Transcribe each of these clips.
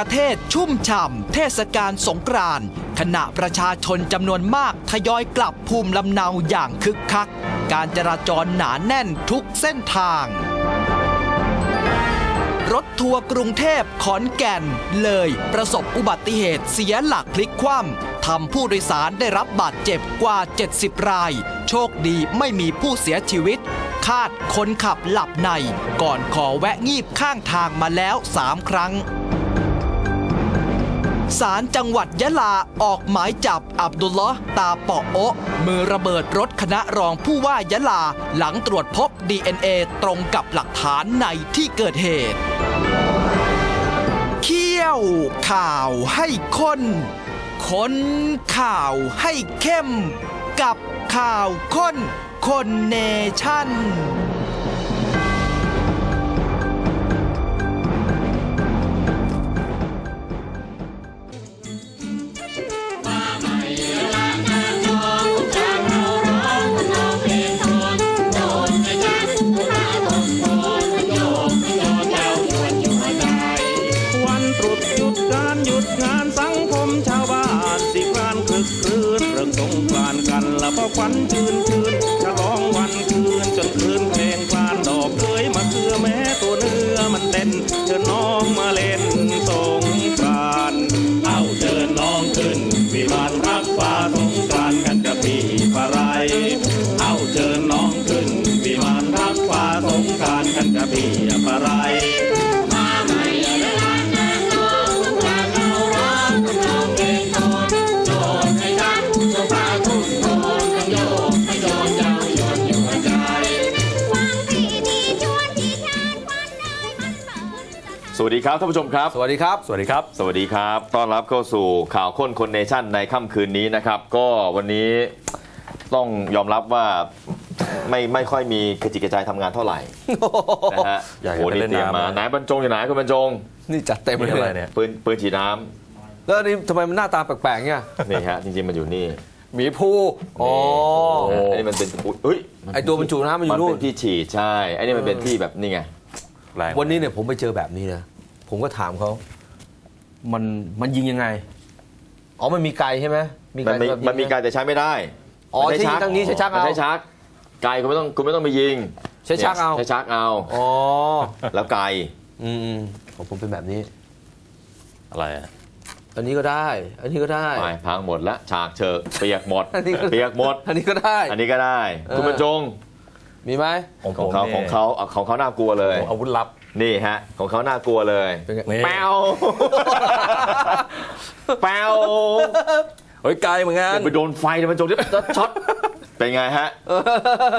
ประเทศชุ่มฉ่ำเทศกาลสงกรานต์ขณะประชาชนจำนวนมากทยอยกลับภูมิลำเนาอย่างคึกคัก การจราจรหนาแน่นทุกเส้นทาง รถทัวร์กรุงเทพขอนแก่น เลยประสบอุบัติเหตุเสียหลักพลิกคว่ำทำผู้โดยสารได้รับบาดเจ็บกว่า 70 ราย โชคดีไม่มีผู้เสียชีวิตคาดคนขับหลับใน ก่อนขอแวะงีบข้างทางมาแล้ว 3 ครั้ง ศาลจังหวัดยะลาออกหมายจับอับดุลลอฮ์ตาเปาะโอะมือระเบิดรถคณะรองผู้ว่ายะลา หลังตรวจพบ DNA ตรงกับหลักฐานในที่เกิดเหตุเคี่ยวข่าวให้คนค้นข่าวให้เข้ม กับข่าวค้นคนเนชั่นื่องสงกรานต์กันละพอควันชื่นคืนฉลองวันคืน วัสดีครับท่านผู้ชมครับ สวัสดีครับ สวัสดีครับ สวัสดีครับ ต้อนรับเข้าสู่ข่าวค้นคนเนชั่นในค่ำคืนนี้นะครับ ก็วันนี้ต้องยอมรับว่าไม่ไม่ค่อยมีกระจิกกระจายทำงานเท่าไหร่นะฮะอยากโอ้โหจะไปนี่เล่นเตรียมมาน้ำ ไหนบรรจงอยู่ไหนคุณบรรจงนี่จัดเต็มนี่เลอะไรยเนี่ย ปืนปืนฉีดน้ำแล้วนี่ทำไมมันหน้าตาแปลกๆเนี่ยนี่ฮะจริงๆมันอยู่นี่หมีภูอ๋อนี่อันนี้มันเป็นอุ๊ยเอ้ยไอตัวบรรจุน้ำมันอยู่มันนู่เป็นนที่ฉีดใช่อันนี้มันเป็นที่แบบนี่ไงแรงวันนี้เนี่ยผมไปเจอแบบนี้นะ ผมก็ถามเขามันมันยิงยังไง อ๋อมันมีไกลใช่ไหมมันมีสำหรับยิงมันมีการแต่ใช้ไม่ได้อ๋อมันใช้ยิงทางนี้ใช้ชักมันเอา ใช้ชัก ไกลคุณไม่ต้องคุณไม่ต้องไปยิงใช้ชักเอา ใช้ชักเอา อ๋อแล้วไกลอืมอืมของผมเป็นแบบนี้ อะไรอะอันนี้ก็ได้ อันนี้ก็ได้ ไปพังหมดแล้วฉากเชิกเปียกหมดอันนี้ก็ เปียกหมด อันนี้ก็ได้ อันนี้ก็ได้ เออ คุณบรรจงมีไหมของผของมเขานี่ของเขาเอาของเขาน่า กลัวเลยอาวุธลับ นี่ฮะ ของเขาน่ากลัวเลยเป็นไงนี่แปวแปวเฮ้ยไกลเหมือนกันไปโดนไฟเลยบรรจงที่ช็อตเป็นไงฮะ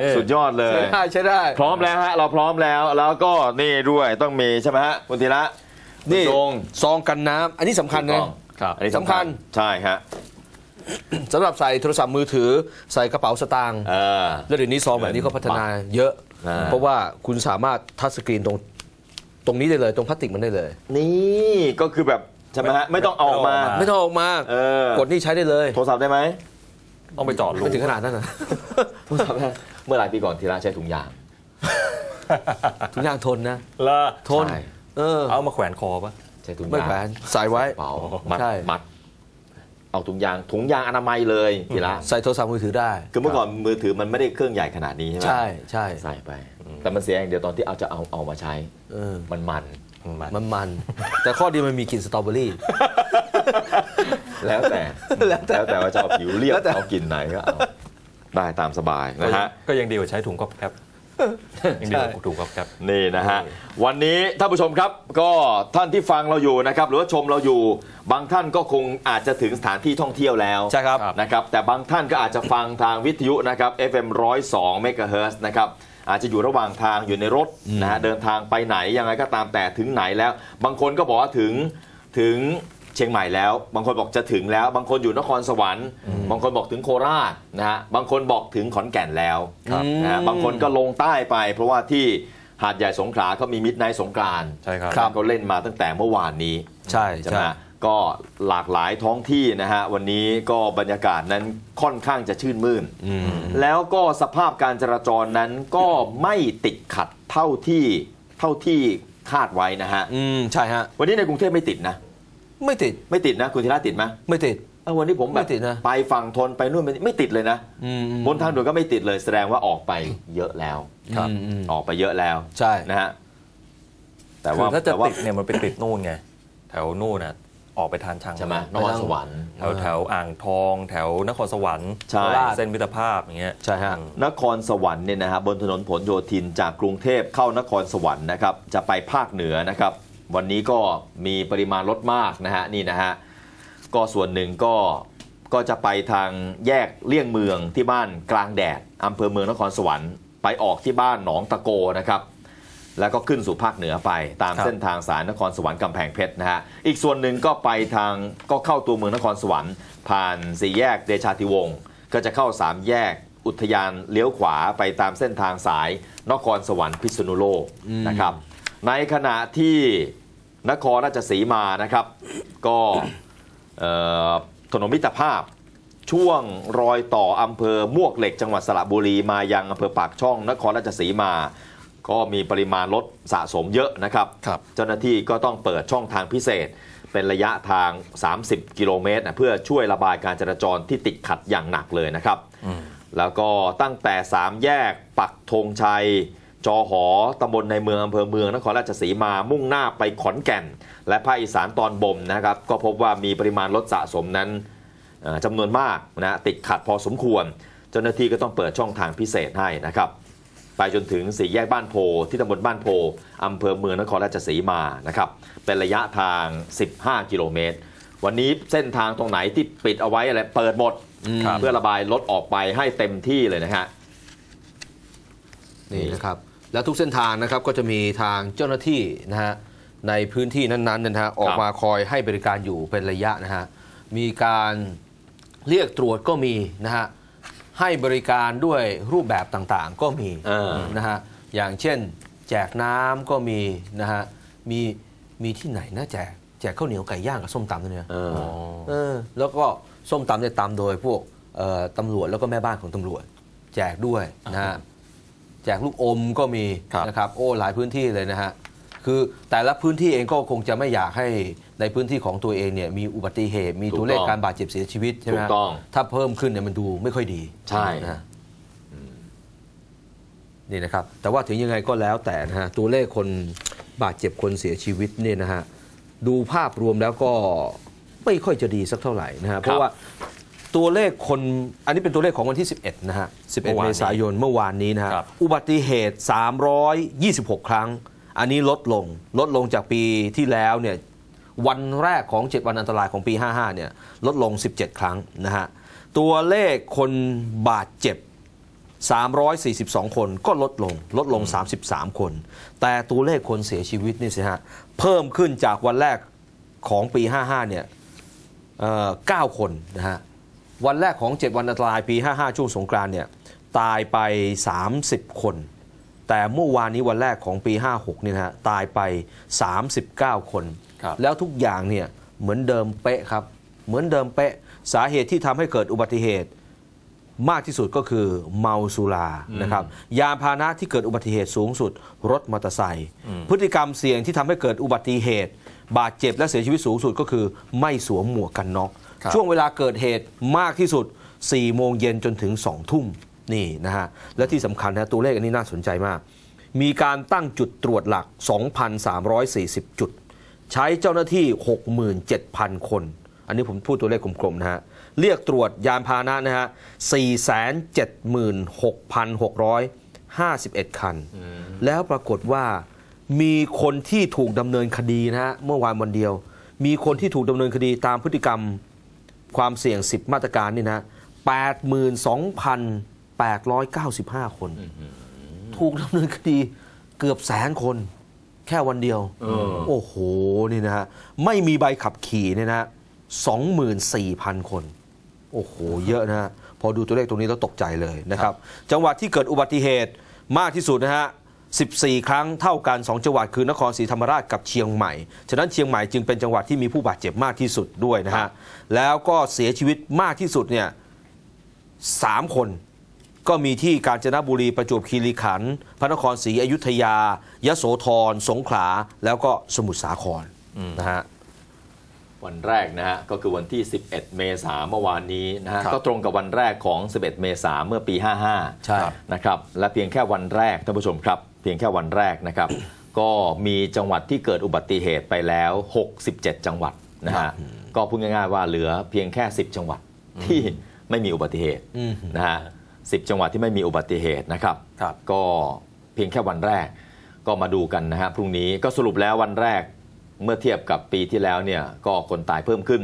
นี่สุดยอดเลย ใช้ได้ใช้ได้พร้อมแล้วฮะ เราพร้อมแล้ว แล้วก็นี่ด้วยต้องมีใช่ไหมฮะคุณธีระนี่บรรจงซองกันน้ำอันนี้สำคัญนะ ครับอันนี้สำคัญ ใช่ฮะสำหรับใส่โทรศัพท์มือถือใส่กระเป๋าสตางค์เออ แล้วเดี๋ยวนี้ซองแบบนี้เขาพัฒนาเยอะ อ่า เพราะว่าคุณสามารถทัชสกรีนตรง ตรงนี้ได้เลยตรงพลาสติกมันได้เลย นี่ก็คือแบบใช่ไหมฮะไม่ต้องเอาออกมา ไม่ต้องออกมาเออ กดนี่ใช้ได้เลยโทรศัพท์ได้ไหมต้องไปจอดรูไม่ถึงขนาดนั้นนะ โทรศัพท์ได้เมื่อหลายปีก่อนธีระใช้ถุงยาง ทุกอย่างทนนะ แล้ทน ใช่ เออเอามาแขวนคอปะใช้ถุงไม่ยางแขวนใส่ไว้เป๋ามัดใช่ มัด เอาถุงยางถุงยางอนามัยเลยธีระใส่โทรศัพท์มือถือได้ คือเมื่อก่อนมือถือมันไม่ได้เครื่องใหญ่ขนาดนี้ใช่ไหมใช่ใช่ใส่ไป แต่มันเสียอย่างเดียวตอนที่เอาจะเอาเอามาใช้เออมันมันมันมันมัน แต่ข้อดีมันมีกลิ่นสตรอเบอรี่ แล้วแต่แล้วแต่แล้วแต่ว่าจะเอาผิวเรียบแล้วแต่เอากลินไหนก็เอาได้ตามสบายนะฮะก็ยังดีกว่าใช้ถุงก๊อบแก๊บ ยังดีกว่าถุงก๊อบแก๊บนี่นะฮะ วันนี้ท่านผู้ชมครับ ก็ท่านที่ฟังเราอยู่นะครับ หรือว่าชมเราอยู่ บางท่านก็คงอาจจะถึงสถานที่ท่องเที่ยวแล้วใช่ครับนะครับ แต่บางท่านก็อาจจะฟังทางวิทยุนะครับ FM 102 MHz นะครับอาจจะอยู่ระหว่างทางอยู่ในรถนะฮะเดินทางไปไหนยังไงก็ตามแต่ถึงไหนแล้ว บางคนก็บอกว่าถึงถึง เชียงใหม่แล้ว บางคนบอกจะถึงแล้ว บางคนอยู่นครสวรรค์ บางคนบอกถึงโคราชนะฮะบางคนบอกถึงขอนแก่นแล้วครับนะฮะบางคนก็ลงใต้ไป เพราะว่าที่หาดใหญ่สงขลาเขามีมิดไนท์สงกรานต์ใช่ครับ เขาเล่นมาตั้งแต่เมื่อวานนี้ใช่ใช่ไหใช่มก็หลากหลายท้องที่นะฮะวันนี้ก็บรรยากาศนั้นค่อนข้างจะชื่นมื่นอืมแล้วก็สภาพการจราจรนั้นก็ไม่ติดขัดเท่าที่เท่าที่คาดไว้นะฮะ อืมใช่ฮะ วันนี้ในกรุงเทพไม่ติดนะ ไม่ติดไม่ติดนะ คุณธีระติดไหมไม่ติด เออวันนี้ผมแบบไม่ติดนะ ไปฝั่งทนไปนู่นไปนี่ไม่ติดเลยนะอืมอืม บนทางด่วนก็ไม่ติดเลย แสดงว่าออกไปเยอะแล้วครับ อืมอืม ออกไปเยอะแล้วใช่ นะฮะแต่คืว่าอถ้าจะแต่ว่าติดเนี่ยมันไปติดนู่นไง แถวนู่นน่ะออกไปทานช่างใช่ไหมนครสวรรค์ แถวแถวอ่างทอง แถวนครสวรรค์ใช่โคราชเส้นมิตรภาพอย่างเงี้ย ใช่ฮะ นครสวรรค์เนี่ยนะฮะบนถนนผลโยธินจากกรุงเทพเข้านครสวรรค์นะครับ จะไปภาคเหนือนะครับ วันนี้ก็มีปริมาณรถมากนะฮะนี่นะฮะก็ส่วนหนึ่งก็ก็จะไปทางแยกเลี่ยงเมืองที่บ้านกลางแดดอำเภอเมืองนครสวรรค์ไปออกที่บ้านหนองตะโกนะครับแล้วก็ขึ้นสู่ภาคเหนือไปตามเส้นทางสายนครสวรรค์กำแพงเพชรนะฮะอีกส่วนหนึ่งก็ไปทางก็เข้าตัวเมืองนครสวรรค์ ผ่านสี่แยกเดชาธิวงศ์ก็จะเข้าสามแยกอุทยานเลี้ยวขวาไปตามเส้นทางสายนครสวรรค์พิษณุโลกนะครับในขณะที่ นครราชสีมานะครับ ก็เอ่อถนนมิตรภาพช่วงรอยต่ออำเภอมวกเหล็กจังหวัดสระบุรีมายังอำเภอปากช่อง นครราชสีมา ก็มีปริมาณรถสะสมเยอะนะครับครับเจ้าหน้าที่ก็ต้องเปิดช่องทางพิเศษ เป็นระยะทาง 30 กิโลเมตรนะเพื่อช่วยระบายการจราจรที่ติดขัดอย่างหนักเลยนะครับ แล้วก็ตั้งแต่ 3 แยกปักธงชัย จอหอตำบลในเมืองอำเภอเมืองนครราชสีมามุ่งหน้าไปขอนแก่น และภาคอีสานตอนบนนะครับ ก็พบว่ามีปริมาณรถสะสมนั้นเอ่อจำนวนมากนะติดขัดพอสมควร เจ้าหน้าที่ก็ต้องเปิดช่องทางพิเศษให้นะครับ ไปจนถึงสี่แยกบ้านโพที่ตำบลบ้านโพอำเภอเมืองนครราชสีมานะครับเป็นระยะทาง 15 กิโลเมตร วันนี้เส้นทางตรงไหนที่ปิดเอาไว้อะไรเปิดหมดครับเพื่อระบายรถออกไปให้เต็มที่เลยนะฮะนี่นะครับ แล้วทุกเส้นทางนะครับก็จะมีทางเจ้าหน้าที่นะฮะในพื้นที่นั้นๆนะฮะออกมาคอยให้บริการอยู่เป็นระยะนะฮะมีการเรียกตรวจก็มีนะฮะให้บริการด้วยรูปแบบต่างๆ ก็มีเออนะฮะอย่างเช่น แจกน้ำก็มีนะฮะมีมีที่ไหนนะแจกแจกข้าวเหนียวไก่ย่างกับส้มตำด้วยเนี่ยเออเออแล้วก็ส้มตำเนี่ยตำโดยพวกเอ่อตำรวจแล้วก็แม่บ้านของตำรวจ แจกด้วยนะฮะ แจกลูกอมก็มีครับนะครับโอ้หลายพื้นที่เลยนะฮะคือแต่ละพื้นที่เองก็คงจะไม่อยากให้ในพื้นที่ของตัวเองเนี่ยมีอุบัติเหตุมีตัวเลขการบาดเจ็บเสียชีวิตใช่ไหมถูฮะกต้องถ้าเพิ่มขึ้นเนี่ยมันดูไม่ค่อยดีใช่นะฮะนี่นะครับแต่ว่าถึงยังไงก็แล้วแต่นะฮะตัวเลขคนบาดเจ็บคนเสียชีวิตเนี่ยนะฮะดูภาพรวมแล้วก็ไม่ค่อยจะดีสักเท่าไหร่นะฮะเพราะว่า ตัวเลขคนอันนี้เป็นตัวเลขของวันที่ 11 นะฮะ 11 เมื่อวานเมนี้ษายนเมื่อวานนี้นะฮะ ครับ อุบัติเหตุ 326 ครั้ง อันนี้ลดลง ลดลงจากปีที่แล้วเนี่ย วันแรกของ 7 วันอันตรายของปี 55 เนี่ย ลดลง 17 ครั้งนะฮะ ตัวเลขคนบาดเจ็บ 342 คนก็ลดลง ลดลง 33 คน แต่ตัวเลขคนเสียชีวิตนี่สิฮะ เพิ่มขึ้นจากวันแรกของปี 55 เนี่ยเอ่อ9คนนะฮะ วันแรกของ 7 วันอันตรายปี 55 ช่วงสงกรานต์เนี่ยตายไป 30 คน แต่เมื่อวานนี้วันแรกของปี 56เนี่ยนะฮะตายไป 39 คนครับแล้วทุกอย่างเนี่ยเหมือนเดิมเป๊ะครับ เหมือนเดิมเป๊ะสาเหตุที่ทำให้เกิดอุบัติเหตุมากที่สุดก็คือเมาสุรานะครับยานพาหนะที่เกิดอุบัติเหตุสูงสุด รถมอเตอร์ไซค์พฤติกรรมเสี่ยงที่ทำให้เกิดอุบัติเหตุ บาดเจ็บและเสียชีวิตสูงสุดก็คือ ไม่สวมหมวกกันน็อกครับ ช่วงเวลาเกิดเหตุมากที่สุด 4 โมงเย็นจนถึง 2 ทุ่มนี่นะฮะ และที่สำคัญนะตัวเลขอันนี้น่าสนใจมาก มีการตั้งจุดตรวจหลัก 2,340 จุด ใช้เจ้าหน้าที่ 67,000 คน อันนี้ผมพูดตัวเลขกลมๆนะฮะ เรียกตรวจยานพาหนะนะฮะ 476,651 คัน แล้วปรากฏว่ามีคนที่ถูกดำเนินคดีนะฮะเมื่อวานวันเดียว มีคนที่ถูกดำเนินคดีตามพฤติกรรม ความเสี่ยง 10 มาตรการนี่นะ82,895 คน ถูกดำเนินคดีเกือบแสนคน แค่วันเดียวเออโอ้โห นี่นะฮะ ไม่มีใบขับขี่เนี่ยนะสองหมื่นสี่พันคน โอ้โห เยอะนะฮะ พอดูตัวเลขตรงนี้แล้วตกใจเลยนะครับ จังหวัดที่เกิดอุบัติเหตุมากที่สุดนะฮะ 14 ครั้งเท่ากัน 2 จังหวัดคือนครศรีธรรมราชกับเชียงใหม่ ฉะนั้นเชียงใหม่จึงเป็นจังหวัดที่มีผู้บาดเจ็บมากที่สุดด้วยนะฮะ แล้วก็เสียชีวิตมากที่สุดเนี่ยสามคนก็มีที่กาญจนบุรีประจวบคีรีขันธ์พระนครศรีอยุธยา ยโสธร สงขลา แล้วก็สมุทรสาครนะฮะวันแรกนะฮะก็คือวันที่ 11 เมษายนเมื่อวานนี้นะฮะครับก็ตรงกับวันแรกของ 11 เมษายนเมื่อปี 55 ใช่นะครับและเพียงแค่วันแรกท่านผู้ชมครับ เพียงแค่วันแรกนะครับ ก็มีจังหวัดที่เกิดอุบัติเหตุไปแล้ว 67 จังหวัดนะฮะก็พูดง่ายๆว่าเหลือเพียงแค่ 10 จังหวัดที่ไม่มีอุบัติเหตุอืมนะฮะ10จังหวัดที่ไม่มีอุบัติเหตุนะครับครับก็เพียงแค่วันแรกก็มาดูกันนะฮะพรุ่งนี้ก็สรุปแล้ววันแรกเมื่อเทียบกับปีที่แล้วเนี่ยก็คนตายเพิ่มขึ้น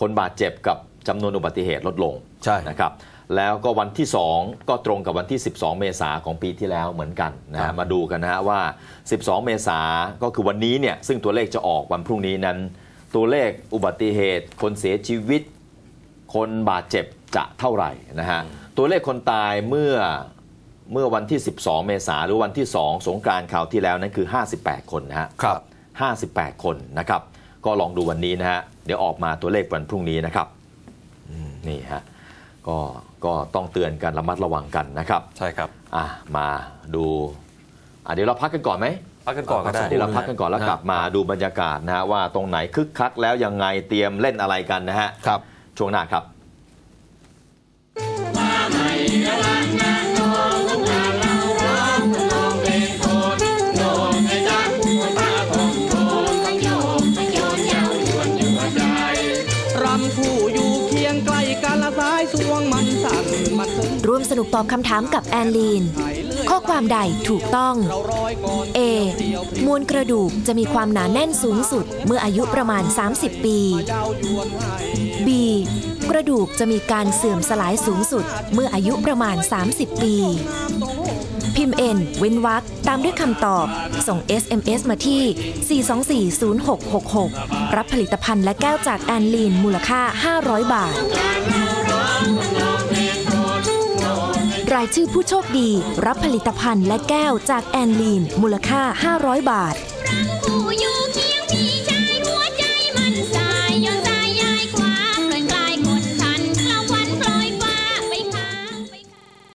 คนบาดเจ็บกับจำนวนอุบัติเหตุลดลงใช่นะครับ แล้วก็วันที่ 2 ก็ตรงกับวันที่ 12 เมษาของปีที่แล้วเหมือนกันนะครัฮะบมาดูกันนะฮะว่า 12 เมษาก็คือวันนี้เนี่ยซึ่งตัวเลขจะออกวันพรุ่งนี้นั้น ตัวเลขอุบัติเหตุ คนเสียชีวิต คนบาดเจ็บจะเท่าไหร่นะฮะตัวเลขคนตายเมื่อเมื่อวันที่ 12 เมษาหรือวันที่ 2 สงกรานต์คราวที่แล้วนั้นคือ 58 คนนะฮะครับ 58 คนนะครับ ก็ลองดูวันนี้นะฮะเดี๋ยวออกมาตัวเลขวันพรุ่งนี้นะครับอืมนี่ฮะ ก็ก็ต้องเตือนกันระมัดระวังกันนะครับใช่ครับอะมาดูอะเดี๋ยวเราพักกันก่อนไหมพักกันก่อนก็ได้เดี๋ยวเราพักกันก่อนแล้วนะกลับมาดูบรรยากาศนะฮะว่าตรงไหนคึกคักแล้วยังไงเตรียมเล่นอะไรกันนะฮะครับช่วงหน้าครับ ร่วมสนุกตอบคำถามกับแอนลีน ข้อความใดถูกต้อง A มวลกระดูกจะมีความหนาแน่นสูงสุดเมื่ออายุประมาณ 30 ปี B กระดูกจะมีการเสื่อมสลายสูงสุดเมื่ออายุประมาณ 30 ปี พิมพ์ N เว้นวรรคตามด้วยคำตอบ ส่ง SMS มาที่ 4240666 รับผลิตภัณฑ์และแก้วจากแอนลีนมูลค่า 500 บาทายชื่อผู้โชคดี รับผลิตภัณฑ์และแก้วจากแอนลีน มูลค่า 500 บาท